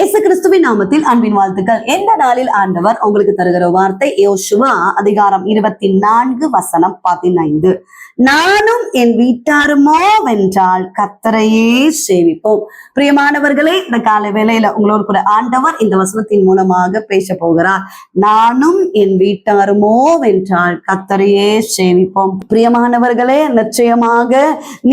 இயேசு கிறிஸ்துவின் நாமத்தில் அன்பின் வாழ்த்துக்கள். எந்த நாளில் ஆண்டவர் உங்களுக்கு தருகிற வார்த்தை யோசுவா அதிகாரம் இருபத்தி நான்கு வசனம் பதினைந்து. நானும் என் வீட்டாருமோ வென்றால் கத்தரையே சேவிப்போம். பிரியமானவர்களே இந்த கால வேளையில உங்களோடு கூட ஆண்டவர் இந்த வசனத்தின் மூலமாக பேச போகிறார். நானும் என் வீட்டாருமோ வென்றால் கத்தரையே சேவிப்போம். பிரியமானவர்களே நிச்சயமாக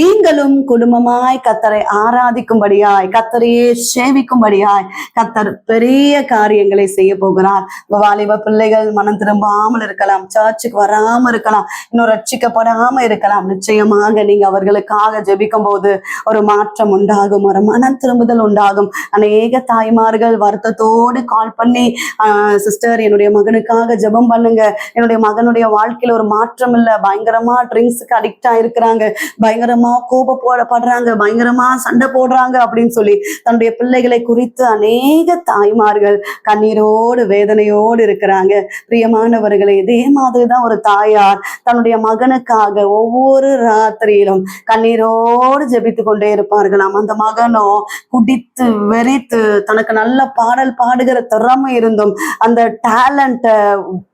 நீங்களும் குடும்பமாய் கத்தரை ஆராதிக்கும்படியாய் கத்தரையே சேவிக்கும்படியாய் கத்தர் பெரிய காரியங்களை செய்ய போகிறார். வாலிப பிள்ளைகள் மனம் திரும்பாமல் இருக்கலாம். சர்ச்சுக்கு வராம இருக்கலாம். இன்னும் ரட்சிக்கப்படாம இருக்கலாம். நிச்சயமாக நீங்க அவர்களுக்காக ஜெபிக்கும் போது ஒரு மாற்றம் உண்டாகும். ஒரு மன திரும்புதல் உண்டாகும். அநேக தாய்மார்கள் வருத்தத்தோடு கால் பண்ணி சிஸ்டர் என்னுடைய மகனுக்காக ஜெபம் பண்ணுங்க. என்னுடைய மகனுடைய வாழ்க்கையில ஒரு மாற்றம் இல்லை. பயங்கரமா ட்ரிங்க்ஸுக்கு அடிக்ட் ஆயிருக்கிறாங்க. பயங்கரமா கோபப்படுறாங்க பயங்கரமா சண்டை போடுறாங்க. அப்படின்னு சொல்லி தன்னுடைய பிள்ளைகளை குறித்து அநேக தாய்மார்கள் கண்ணீரோடு வேதனையோடு இருக்கிறாங்க. பிரியமானவர்களே இதே மாதிரிதான் ஒரு தாயார் தன்னுடைய மகனுக்காக ஒவ்வொரு ராத்திரியிலும் கண்ணீரோடு ஜெபித்து கொண்டே இருப்பார்களாம். அந்த மகனோ குடித்து வெறித்து தனக்கு நல்ல பாடல் பாடுகிற திறமை இருந்தும் அந்த டேலண்ட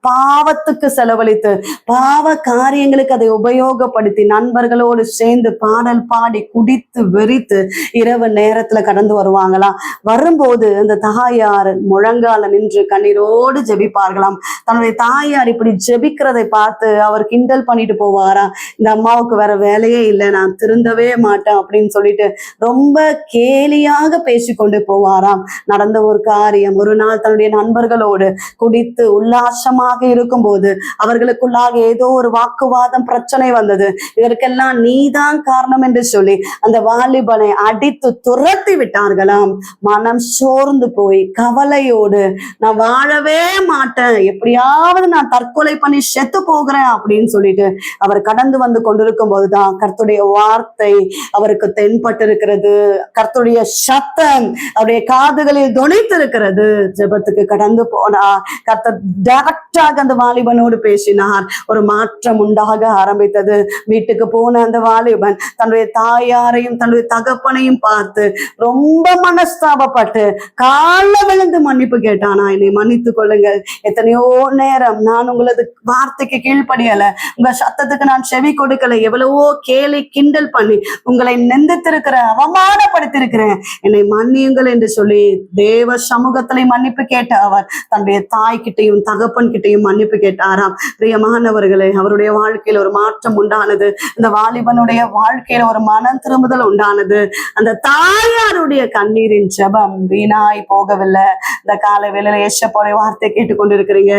பாவத்துக்கு செலவழித்து பாவ காரியங்களுக்கு அதை உபயோகப்படுத்தி நண்பர்களோடு சேர்ந்து பாடல் பாடி குடித்து வெறித்து இரவு நேரத்துல கடந்து வருவாங்களாம். வரும்போது அந்த தாயார் முழங்கால நின்று கண்ணீரோடு ஜெபிப்பார்களாம். தன்னுடைய தாயார் இப்படி ஜெபிக்கிறதை பார்த்து அவர் கிண்டல் பண்ணிட்டு போவாராம். இந்த அம்மாவுக்கு வேற வேலையே இல்லை நான் திருந்தவே மாட்டேன் அப்படின்னு சொல்லிட்டு ரொம்ப கேலியாக பேசிக்கொண்டு போவாராம். நடந்த ஒரு காரியம் ஒரு நாள் தன்னுடைய நண்பர்களோடு குடித்து உல்லாசமாக இருக்கும்போது அவர்களுக்குள்ளாக ஏதோ ஒரு வாக்குவாதம் பிரச்சனை வந்தது. இதற்கெல்லாம் நீதான் காரணம் என்று சொல்லி அந்த வாலிபனை அடித்து துரத்தி விட்டார்களாம். மனம் சோர்ந்து போய் கவலையோடு நான் வாழவே மாட்டேன். எப்படியாவது நான் தற்கொலை பண்ணி செத்து போகிறேன் அப்படின்னு சொல்லிட்டு அவர் கடந்து வந்து கொண்டிருக்கும் போதுதான் கர்த்துடைய வார்த்தை அவருக்கு தென்பட்டிருக்கிறது. கர்த்துடைய சத்தம் அவருடைய காதுகளில் துணைத்திருக்கிறது ஜெபத்துக்கு கடந்து போனா கர்த்தர் டைரக்டாக அந்த வாலிபனோடு பேசினார். ஒரு மாற்றம் உண்டாக ஆரம்பித்தது. வீட்டுக்கு போன அந்த வாலிபன் தன்னுடைய தாயாரையும் தன்னுடைய தகப்பனையும் பார்த்து ரொம்ப மனஸ்தாபப்பட்டு கால விழுந்து மன்னிப்பு கேட்டானா. என்னை மன்னித்துக் கொள்ளுங்கள். எத்தனையோ நேரம் நான் உங்களது வார்த்தைக்கு கீழ்ப்படியல. உங்க சத்தத்துக்கு நான் செவி கொடுக்கல. எவ்வளவோ கேலி கிண்டல் பண்ணி உங்களை நெந்தித்திருக்கிறேன் அவமானப்படுத்திருக்கிறேன் என்னை மன்னியுங்கள் என்று சொல்லி தேவ சமூகத்திலே மன்னிப்பு கேட்ட அவர் தன்னுடைய தாய்கிட்டையும் தகப்பன் கிட்டையும் மன்னிப்பு கேட்டாராம். பிரியமானவர்களே அவருடைய வாழ்க்கையில ஒரு மாற்றம் உண்டானது. இந்த வாலிபனுடைய வாழ்க்கையில ஒரு மனம் திரும்புதல் உண்டானது. அந்த தாயாருடைய கண்ணீரின் ஜபம் வீணாய் போகவில்லை. இந்த கால வேலையில ஏசப்போடைய வார்த்தை கேட்டுக்கொண்டிருக்கிறீங்க.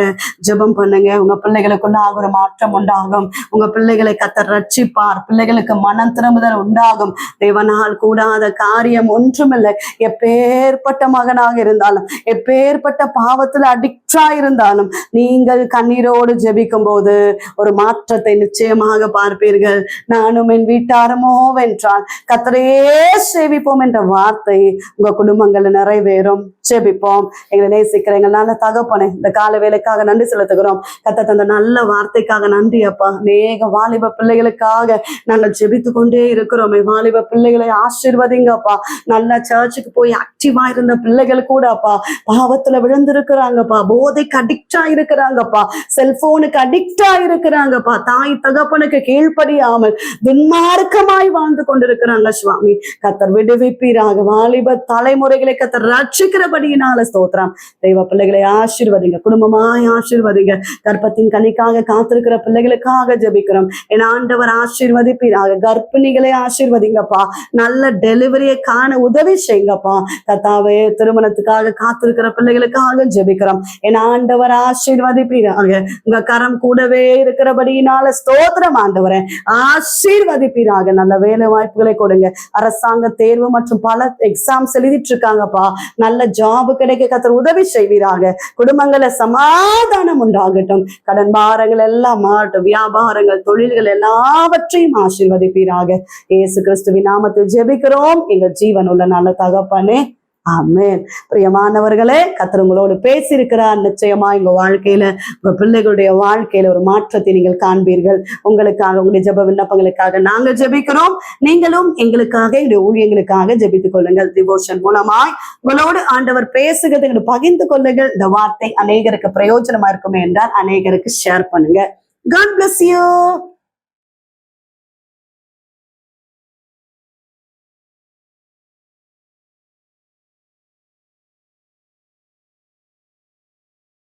ஜெபம் பண்ணுங்க. உங்க பிள்ளைகளுக்குள்ளாக ஒரு மாற்றம் உண்டாகும். உங்க பிள்ளைகளை கத்த ரட்சிப்பார். பிள்ளைகளுக்கு மனம் திரும்புதல் உண்டாகும். தேவனால் கூடாத காரியம் ஒன்றுமில்லை. எப்பேற்பட்ட மகனாக இருந்தாலும் எப்பேற்பட்ட பாவத்துல அடிக்டா இருந்தாலும் நீங்கள் கண்ணீரோடு ஜெபிக்கும் போது ஒரு மாற்றத்தை நிச்சயமாக பார்ப்பீர்கள். நானும் என் வீட்டாரமோ வென்றால் கத்தரையே சேவிப்போம் என்ற வார்த்தை உங்க குடும்பங்கள்ல நிறைவேறும். ஜெபிப்போம். எங்களை நேசிக்கிற எங்கள் நல்ல தகப்பனை இந்த கால வேலைக்காக நன்றி செலுத்துகிறோம். கத்த தந்த நல்ல வார்த்தைக்காக நன்றி அப்பா. அநேக வாலிப பிள்ளைகளுக்காக நாங்கள் ஜெபித்து கொண்டே இருக்கிறோமே. வாலிப பிள்ளைகளை ஆசீர்வதிங்கப்பா நல்ல சர்ச்சுக்கு போய் ஆக்டிவா இருந்த பிள்ளைகள் கூட அப்பா. பாவத்துல விழுந்திருக்கிறாங்கப்பா போதைக்கு அடிக்டா இருக்கிறாங்கப்பா செல்போனுக்கு அடிக்டா இருக்கிறாங்கப்பா தாய் தகப்பனுக்கு கீழ்ப்படியாமல் துன்மார்க்கமாய் வாழ்ந்து கொண்டிருக்கிறாங்க சுவாமி. கத்தர் விடுவிப்பீராக. வாலிப தலைமுறைகளை கத்தர் ரட்சிக்கிறபடியினால ஸ்தோத்திரம். தெய்வ பிள்ளைகளை ஆசீர்வதிங்க குடும்பமாய் ஆசீர்வதிங்க. கர்ப்பத்தின் கனிக்காக காத்திருக்கிற பிள்ளைகளுக்காக ஜெபிக்கிறோம். என் ஆண்டவர் ஆசீர்வதிப்பீராக. கர்ப்பிணிகளை ஆசீர்வதிங்கப்பா. நல்ல டெலிவரியை காண உதவி செய்யுங்கப்பா. கத்தாவே திருமணத்துக்காக காத்திருக்கிற பிள்ளைகளுக்காக ஜெபிக்கிறோம். என் ஆண்டவர் ஆசீர்வதிப்பீராக. உங்க கரம் கூடவே இருக்கிறபடியினால ஸ்தோத்திரம் ஆண்டவரே. ஆசீர்வதிப்பீராக. நல்ல வேலை வாய்ப்புகளை கொடுங்க. அரசாங்க தேர்வு மற்றும் பல எக்ஸாம்ஸ் எழுதிட்டு இருக்காங்கப்பா. நல்ல ஜாப் கிடைக்க கத்தர் உதவி செய்வீராக. குடும்பங்கள சமாதானம் உண்டாகட்டும். கடன் பாரங்கள் எல்லாம் மாட்டும் வியாபாரங்கள் தொழில்கள் எல்லாவற்றையும் ஆசீர்வதிப்பீராக. இயேசு கிறிஸ்துவின் நாமத்தில் ஜெபிக்கிறோம். எங்கள் ஜீவன் உள்ள நல்ல தகப்பனே. ஆமேன். பிரியமானவர்களே கத்தர் உங்களோடு பேசியிருக்கிறார். நிச்சயமா உங்க வாழ்க்கையில உங்க பிள்ளைகளுடைய வாழ்க்கையில ஒரு மாற்றத்தை நீங்கள் காண்பீர்கள். உங்களுக்காக உங்களுடைய ஜெப விண்ணப்பங்களுக்காக நாங்கள் ஜெபிக்கிறோம். நீங்களும் எங்களுக்காக எங்களுடைய ஊழியங்களுக்காக ஜெபித்துக் கொள்ளுங்கள். டிவோஷன் மூலமாய் உங்களோடு ஆண்டவர் பேசுகிறது என்று பகிர்ந்து கொள்ளுங்கள். இந்த வார்த்தை அநேகருக்கு பிரயோஜனமா இருக்குமே என்றால் அநேகருக்கு ஷேர் பண்ணுங்க. God bless you